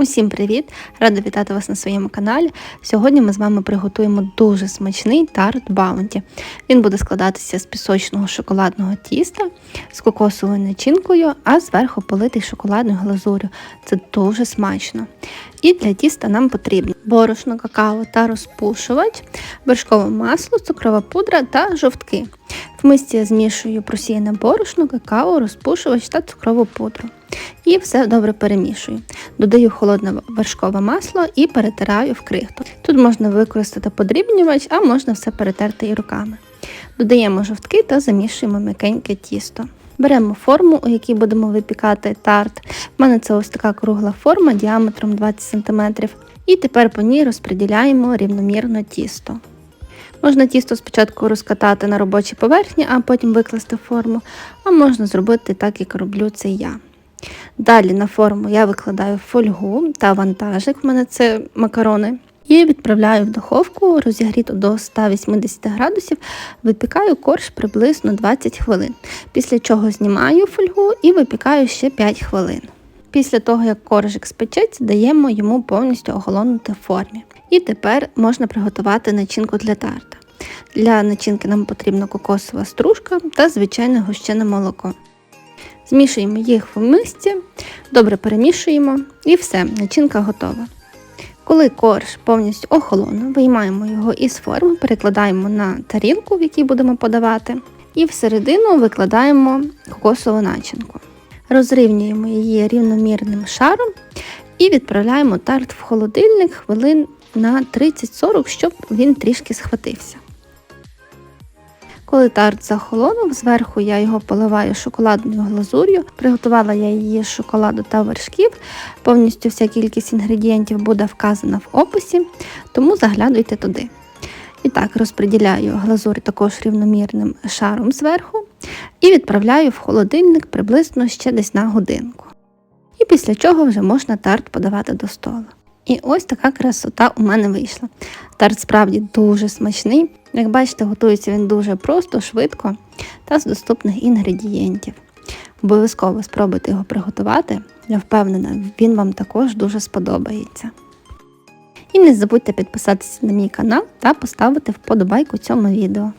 Усім привіт! Рада вітати вас на своєму каналі. Сьогодні ми з вами приготуємо дуже смачний тарт баунті. Він буде складатися з пісочного шоколадного тіста з кокосовою начинкою, а зверху политий шоколадною глазурю. Це дуже смачно. І для тіста нам потрібно борошно, какао та розпушувач, вершкове масло, цукрова пудра та жовтки. В мисці змішую просіяне борошно, какао, розпушувач та цукрову пудру. І все добре перемішую. Додаю холодне вершкове масло і перетираю в крихту. Тут можна використати подрібнювач, а можна все перетерти і руками. Додаємо жовтки та замішуємо м'якеньке тісто. Беремо форму, у якій будемо випікати тарт. У мене це ось така кругла форма діаметром 20 см. І тепер по ній розподіляємо рівномірно тісто. Можна тісто спочатку розкатати на робочій поверхні, а потім викласти форму, а можна зробити так, як роблю це я. Далі на форму я викладаю фольгу та вантажик, в мене це макарони. І відправляю в духовку розігріту до 180 градусів, випікаю корж приблизно 20 хвилин. Після чого знімаю фольгу і випікаю ще 5 хвилин. Після того, як коржик спечеться, даємо йому повністю оголонути формі. І тепер можна приготувати начинку для тарта. Для начинки нам потрібна кокосова стружка та звичайне гущене молоко. Змішуємо їх в мисці, добре перемішуємо і все, начинка готова. Коли корж повністю охолоне, виймаємо його із форми, перекладаємо на тарілку, в якій будемо подавати, і всередину викладаємо кокосову начинку. Розрівнюємо її рівномірним шаром і відправляємо тарт в холодильник хвилин на 30-40, щоб він трішки схватився. Коли тарт захолонув, зверху я його поливаю шоколадною глазур'ю. Приготувала я її з шоколаду та вершків. Повністю вся кількість інгредієнтів буде вказана в описі, тому заглядуйте туди. І так, розподіляю глазурь також рівномірним шаром зверху і відправляю в холодильник приблизно ще десь на годинку. І після чого вже можна тарт подавати до столу. І ось така красота у мене вийшла. Тарт справді дуже смачний. Як бачите, готується він дуже просто, швидко та з доступних інгредієнтів. Обов'язково спробуйте його приготувати. Я впевнена, він вам також дуже сподобається. І не забудьте підписатися на мій канал та поставити вподобайку цьому відео.